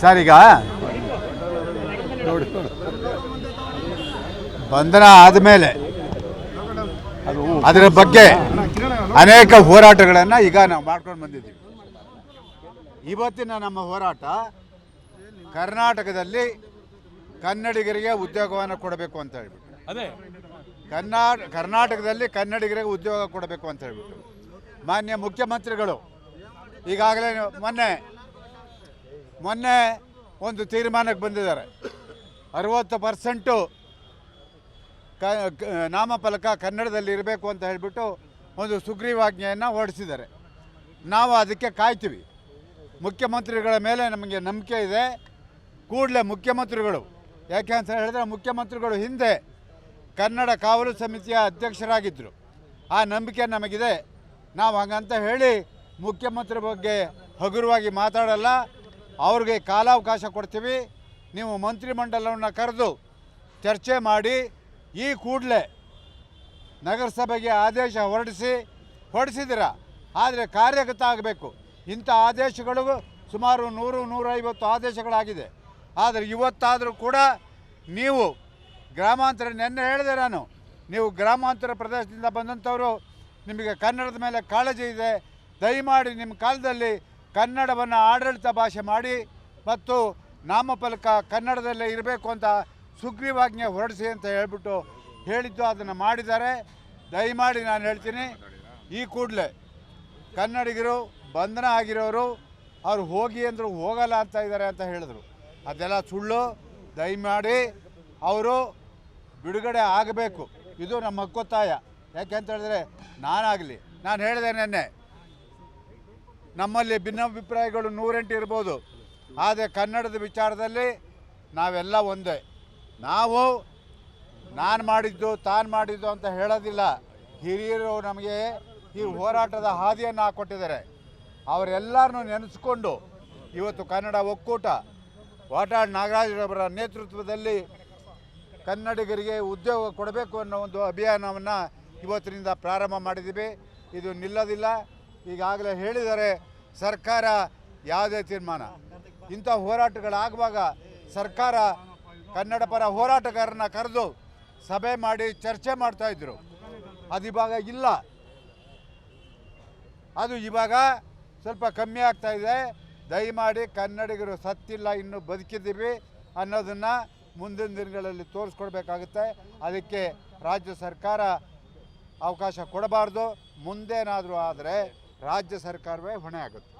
Sir ಈಗ ಬಂಧನ ಆದಮೇಲೆ ಅದರ ಬಗ್ಗೆ ಅನೇಕ ಹೋರಾಟಗಳನ್ನು ಈಗ ನಾವು ಮಾಡ್ಕೊಂಡು ಬಂದಿದ್ದೀವಿ. ಇವತ್ತಿನ ನಮ್ಮ ಹೋರಾಟ ಕರ್ನಾಟಕದಲ್ಲಿ ಕನ್ನಡಿಗರಿಗೆ ಉದ್ಯೋಗವನ್ನು ಕೊಡಬೇಕು ಅಂತ ಹೇಳ್ಬಿಟ್ಟು. ಅದೇ. ಕರ್ನಾಟ ಕರ್ನಾಟಕದಲ್ಲಿ ಕನ್ನಡಿಗರಿಗೆ ಉದ್ಯೋಗ ಕೊಡಬೇಕು ಅಂತ ಹೇಳ್ಬಿಟ್ಟು. ಮಾನ್ಯ ಮುಖ್ಯಮಂತ್ರಿಗಳು ಈಗಾಗಲೇ ಮೊನ್ನೆ ಮೊನ್ನೆ ಒಂದು ತೀರ್ಮಾನಕ್ಕೆ ಬಂದಿದ್ದಾರೆ. ಅರುವತ್ತು ಪರ್ಸೆಂಟು ಕ ನಾಮಫಲಕ ಕನ್ನಡದಲ್ಲಿ ಇರಬೇಕು ಅಂತ ಹೇಳಿಬಿಟ್ಟು ಒಂದು ಸುಗ್ರೀವಾಜ್ಞೆಯನ್ನು ಹೊರಡಿಸಿದ್ದಾರೆ. ನಾವು ಅದಕ್ಕೆ ಕಾಯ್ತೀವಿ. ಮುಖ್ಯಮಂತ್ರಿಗಳ ಮೇಲೆ ನಮಗೆ ನಂಬಿಕೆ ಇದೆ. ಕೂಡಲೇ ಮುಖ್ಯಮಂತ್ರಿಗಳು, ಯಾಕೆ ಅಂತ ಹೇಳಿದ್ರೆ ಮುಖ್ಯಮಂತ್ರಿಗಳು ಹಿಂದೆ ಕನ್ನಡ ಕಾವಲು ಸಮಿತಿಯ ಅಧ್ಯಕ್ಷರಾಗಿದ್ದರು ಆ ನಂಬಿಕೆ ನಮಗಿದೆ. ನಾವು ಹಂಗಂತ ಹೇಳಿ ಮುಖ್ಯಮಂತ್ರಿ ಬಗ್ಗೆ ಹಗುರವಾಗಿ ಮಾತಾಡಲ್ಲ. ಅವ್ರಿಗೆ ಕಾಲಾವಕಾಶ ಕೊಡ್ತೀವಿ. ನೀವು ಮಂತ್ರಿಮಂಡಲವನ್ನು ಕರೆದು ಚರ್ಚೆ ಮಾಡಿ ಈ ಕೂಡಲೇ ನಗರಸಭೆಗೆ ಆದೇಶ ಹೊರಡಿಸಿ ಹೊರಡಿಸಿದಿರ ಆದರೆ ಕಾರ್ಯಗತ ಆಗಬೇಕು. ಇಂಥ ಆದೇಶಗಳು ಸುಮಾರು ನೂರು, ನೂರೈವತ್ತು ಆದೇಶಗಳಾಗಿದೆ. ಆದರೆ ಇವತ್ತಾದರೂ ಕೂಡ ನೀವು ಗ್ರಾಮಾಂತರ ನೆನ್ನೆ ಹೇಳಿದೆ ನಾನು. ನೀವು ಗ್ರಾಮಾಂತರ ಪ್ರದೇಶದಿಂದ ಬಂದಂಥವರು ನಿಮಗೆ ಕನ್ನಡದ ಮೇಲೆ ಕಾಳಜಿ ಇದೆ. ದಯಮಾಡಿ ನಿಮ್ಮ ಕಾಲದಲ್ಲಿ ಕನ್ನಡವನ್ನು ಆಡಳಿತ ಭಾಷೆ ಮಾಡಿ ಮತ್ತು ನಾಮಫಲಕ ಕನ್ನಡದಲ್ಲೇ ಇರಬೇಕು ಅಂತ ಸುಗ್ರೀವಾಜ್ಞೆ ಹೊರಡಿಸಿ ಅಂತ ಹೇಳ್ಬಿಟ್ಟು ಹೇಳಿದ್ದು ಅದನ್ನು ಮಾಡಿದ್ದಾರೆ. ದಯಮಾಡಿ ನಾನು ಹೇಳ್ತೀನಿ, ಈ ಕೂಡಲೇ ಕನ್ನಡಿಗರು, ಬಂಧನ ಆಗಿರೋರು, ಅವ್ರು ಹೋಗಿ ಅಂದರು ಹೋಗಲ್ಲ ಅಂತ ಇದ್ದಾರೆ ಅಂತ ಹೇಳಿದ್ರು. ಅದೆಲ್ಲ ಸುಳ್ಳು. ದಯಮಾಡಿ ಅವರು ಬಿಡುಗಡೆ ಆಗಬೇಕು. ಇದು ನಮ್ಮ ಹಕ್ಕೊತ್ತಾಯ ಯಾಕೆ ಅಂತ ಹೇಳಿದ್ರೆ ನಾನಾಗಲಿ. ನಾನು ಹೇಳಿದೆ ನೆನ್ನೆ ನಮ್ಮಲ್ಲಿ ಭಿನ್ನಾಭಿಪ್ರಾಯಗಳು ನೂರೆಂಟು ಇರ್ಬೋದು. ಆದರೆ ಕನ್ನಡದ ವಿಚಾರದಲ್ಲಿ ನಾವೆಲ್ಲ ಒಂದೇ. ನಾವು ನಾನು ಮಾಡಿದ್ದು, ತಾನು ಮಾಡಿದ್ದು ಅಂತ ಹೇಳೋದಿಲ್ಲ. ಹಿರಿಯರು ನಮಗೆ ಈ ಹೋರಾಟದ ಹಾದಿಯನ್ನು ಹಾಕ್ಕೊಟ್ಟಿದ್ದಾರೆ ಅವರೆಲ್ಲರನ್ನೂ ನೆನೆಸ್ಕೊಂಡು ಇವತ್ತು ಕನ್ನಡ ಒಕ್ಕೂಟ, ವಾಟಾಳ್ ನಾಗರಾಜರವರ ನೇತೃತ್ವದಲ್ಲಿ ಕನ್ನಡಿಗರಿಗೆ ಉದ್ಯೋಗ ಕೊಡಬೇಕು ಅನ್ನೋ ಒಂದು ಅಭಿಯಾನವನ್ನು ಇವತ್ತಿನಿಂದ ಪ್ರಾರಂಭ ಮಾಡಿದ್ದೀವಿ. ಇದು ನಿಲ್ಲೋದಿಲ್ಲ. ಈಗಾಗಲೇ ಹೇಳಿದರೆ ಸರ್ಕಾರ ಯಾವುದೇ ತೀರ್ಮಾನ. ಇಂಥ ಹೋರಾಟಗಳಾಗುವಾಗ ಸರ್ಕಾರ ಕನ್ನಡ ಪರ ಹೋರಾಟಗಾರರನ್ನ ಕರೆದು ಸಭೆ ಮಾಡಿ ಚರ್ಚೆ ಮಾಡ್ತಾಯಿದ್ರು ಅದು ಇವಾಗ ಇಲ್ಲ. ಅದು ಇವಾಗ ಸ್ವಲ್ಪ ಕಮ್ಮಿ ಆಗ್ತಾ ಇದೆ. ದಯಮಾಡಿ ಕನ್ನಡಿಗರು ಸತ್ತಿಲ್ಲ, ಇನ್ನು ಬದುಕಿದ್ದೀವಿ ಅನ್ನೋದನ್ನು ಮುಂದಿನ ದಿನಗಳಲ್ಲಿ ತೋರಿಸ್ಕೊಡ್ಬೇಕಾಗುತ್ತೆ. ಅದಕ್ಕೆ ರಾಜ್ಯ ಸರ್ಕಾರ ಅವಕಾಶ ಕೊಡಬಾರ್ದು. ಮುಂದೇನಾದರೂ ಆದರೆ ರಾಜ್ಯ ಸರ್ಕಾರವೇ ಹೊಣೆ ಆಗುತ್ತೆ.